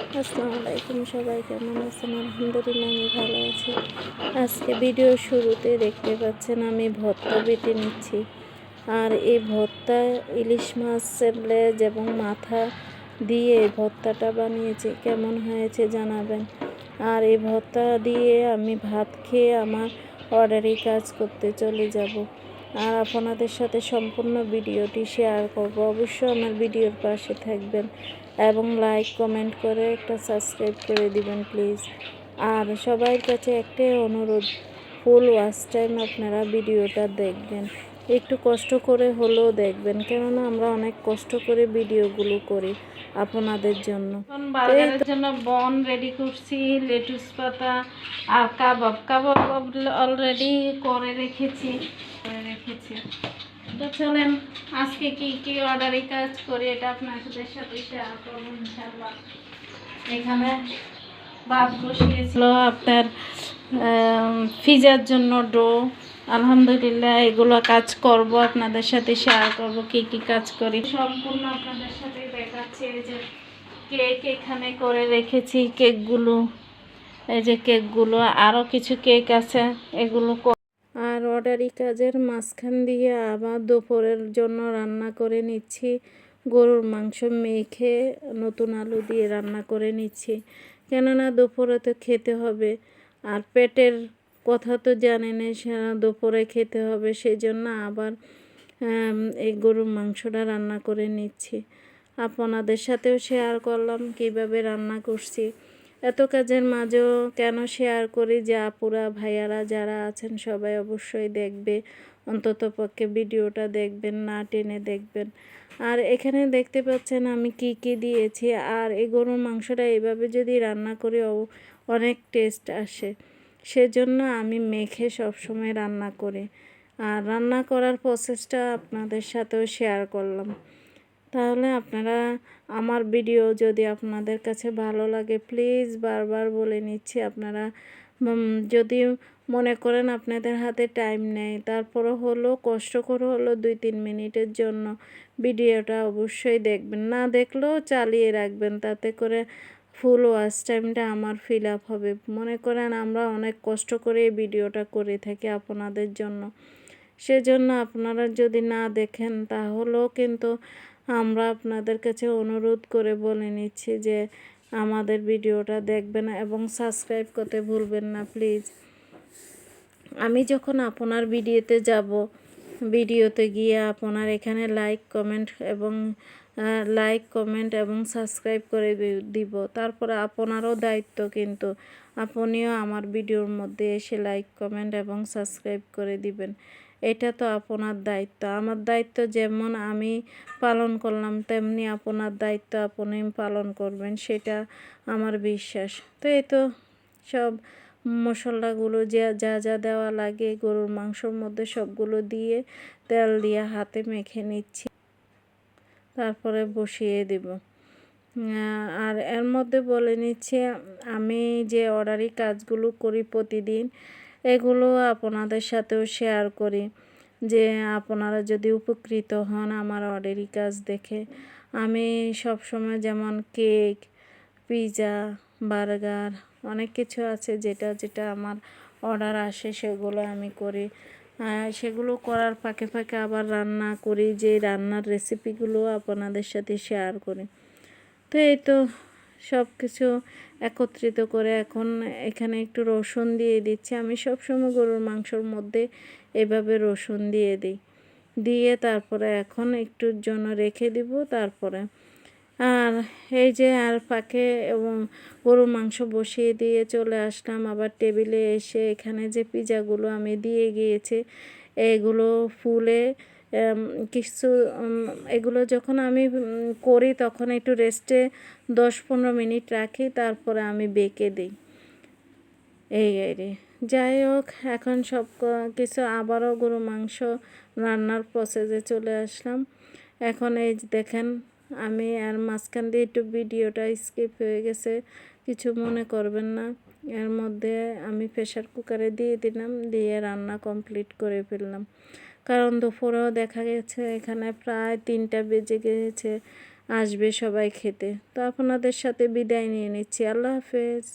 আসসালামু আলাইকুম সবাই, কেমন আছেন? আলহামদুলিল্লাহ আমি ভালো আছি। আজকে ভিডিও শুরুতে দেখতে পাচ্ছেন আমি ভর্তা বেটে নিচ্ছি। আর এই ভর্তা ইলিশ মাছের লেজ এবং মাথা দিয়ে ভর্তাটা বানিয়েছি। কেমন হয়েছে জানাবেন? আর এই ভর্তা দিয়ে আমি ভাত খেয়ে আমার অর্ডারি কাজ করতে চলে যাব। আর আপনাদের সাথে সম্পূর্ণ ভিডিওটি শেয়ার করব। অবশ্যই আমার ভিডিওর পাশে থাকবেন এবং লাইক কমেন্ট করে একটা সাবস্ক্রাইব করে দিবেন প্লিজ আর সবার কাছে একটাই অনুরোধ ফুল ওয়াচ টাইম আপনারা ভিডিওটা দেখবেন। একটু কষ্ট করে হলেও দেখবেন। কেননা আমরা অনেক কষ্ট করে ভিডিওগুলো করি আপনাদের জন্য। বার্গারের জন্য বন রেডি করছি লেটুস পাতা আর কাবাব। কাবাব অলরেডি করে রেখেছি করে রেখেছি। তো চলেন আজকে কি কি অর্ডারে কাজ করি এটা আপনাদের সাথে শেয়ার করব ইনশাল্লাহ এখানে ভাত বসিয়েছিল আপনার ফিজার জন্য ডো আলহামদুলিল্লাহ, এগুলো কাজ করব, আপনাদের সাথে শেয়ার করব, কি কি কাজ করি। সম্পূর্ণ আপনাদের সাথে দেখাচ্ছি, এই যে কেক এখানে করে রেখেছি কেকগুলো এই যে কেকগুলো আরও কিছু কেক আছে, এগুলো আর অর্ডারি কাজের মাঝখান দিয়ে আবার দুপুরের জন্য রান্না করে নিচ্ছি। গরুর মাংস মেখে নতুন আলু দিয়ে রান্না করে নিচ্ছি। কেননা দুপুরে তো খেতে হবে, আর পেটের কথা তো জানেন দুপুরে খেতে হবে সেই জন্য আবার এই গরুর মাংসটা রান্না করে নিচ্ছি। আপনাদের সাথেও শেয়ার করলাম কীভাবে রান্না করছি। এত কাজের মাঝেও কেন শেয়ার করি, যে আপুরা, ভাইয়ারা যারা আছেন, সবাই অবশ্যই দেখবে, অন্তত পক্ষে ভিডিওটা দেখবেন, না টেনে দেখবেন। আর এখানে দেখতে পাচ্ছেন আমি কি কি দিয়েছি, আর এই গরুর মাংসটা এভাবে যদি রান্না করি অনেক টেস্ট আসে। সেজন্য আমি মেখে সবসময় রান্না করি। আর রান্না করার প্রসেসটা আপনাদের সাথেও শেয়ার করলাম। তাহলে আপনারা আমার ভিডিও যদি আপনাদের কাছে ভালো লাগে প্লিজ বারবার বলে নিচ্ছি আপনারা যদি মনে করেন আপনাদের হাতে টাইম নেই তারপরে হলো, কষ্ট করে হলো দুই তিন মিনিটের জন্য ভিডিওটা অবশ্যই দেখবেন। না দেখলেও চালিয়ে রাখবেন, তাতে করে ফুল ওয়াচ টাইমটা আমার ফিল আপ হবে। মনে করেন আমরা অনেক কষ্ট করে এই ভিডিওটা করে থাকি আপনাদের জন্য। সেজন্য আপনারা যদি না দেখেন, তাহলেও কিন্তু আমরা আপনাদের কাছে অনুরোধ করে বলে নিচ্ছি যে আমাদের ভিডিওটা দেখবেন এবং সাবস্ক্রাইব করতে ভুলবেন না, প্লিজ। আমি যখন আপনার ভিডিওতে যাব, ভিডিওতে গিয়ে আপনার এখানে লাইক, কমেন্ট এবং লাইক কমেন্ট এবং সাবস্ক্রাইব করে দিব। তারপরে আপনারও দায়িত্ব কিন্তু আপনিও আমার ভিডিওর মধ্যে এসে লাইক কমেন্ট এবং সাবস্ক্রাইব করে দিবেন। এটা তো আপনার দায়িত্ব। আমার দায়িত্ব যেমন আমি পালন করলাম, তেমনি আপনার দায়িত্ব আপনি পালন করবেন, সেটা আমার বিশ্বাস। তো এই তো সব মশলাগুলো যা যা যা দেওয়া লাগে, গরুর মাংসর মধ্যে সবগুলো দিয়ে তেল দিয়ে হাতে মেখে নিচ্ছি। তারপরে বসিয়ে দেব। আর এর মধ্যে বলে নিচ্ছি, আমি যে অর্ডারি কাজগুলো করি প্রতিদিন, এগুলো আপনাদের সাথেও শেয়ার করি। যে আপনারা যদি উপকৃত হন আমার অর্ডারি কাজ দেখে। আমি সবসময় যেমন কেক পিৎজা বার্গার অনেক কিছু আছে যেটা যেটা আমার অর্ডার আসে সেগুলো আমি করি। সেগুলো করার ফাঁকে ফাঁকে আবার রান্না করি যে রান্নার রেসিপিগুলো আপনাদের সাথে শেয়ার করি। তো এই তো সব কিছু একত্রিত করে এখন এখানে একটু রসুন দিয়ে দিচ্ছি। আমি সবসময় গরুর মাংসর মধ্যে এভাবে রসুন দিয়ে দিই। দিয়ে তারপরে এখন একটুর জন্য রেখে দিব, তারপরে আর এই যে আর ফাঁকে এবং গরুর মাংস বসিয়ে দিয়ে চলে আসলাম। আবার টেবিলে এসে এখানে যে পিজাগুলো আমি দিয়ে গিয়েছি, এগুলো ফুলে কিছু এগুলো যখন আমি করি তখন একটু রেস্টে দশ পনেরো মিনিট রাখি, তারপরে আমি বেঁকে দিই। এই আর যাই হোক, এখন সব কিছু আবারও গরু মাংস রান্নার প্রসেসে চলে আসলাম। এখন এই দেখেন আমি আর মাঝখান দিয়ে একটু ভিডিওটা স্কিপ হয়ে গেছে, কিছু মনে করবেন না। এর মধ্যে আমি প্রেশার কুকারে দিয়ে দিলাম, দিয়ে রান্না কমপ্লিট করে ফেললাম। কারণ দুপুরেও দেখা গেছে এখানে প্রায় তিনটা বেজে গেছে, আসবে সবাই খেতে। তো আপনাদের সাথে বিদায় নিয়ে নিচ্ছি, আল্লাহ হাফেজ।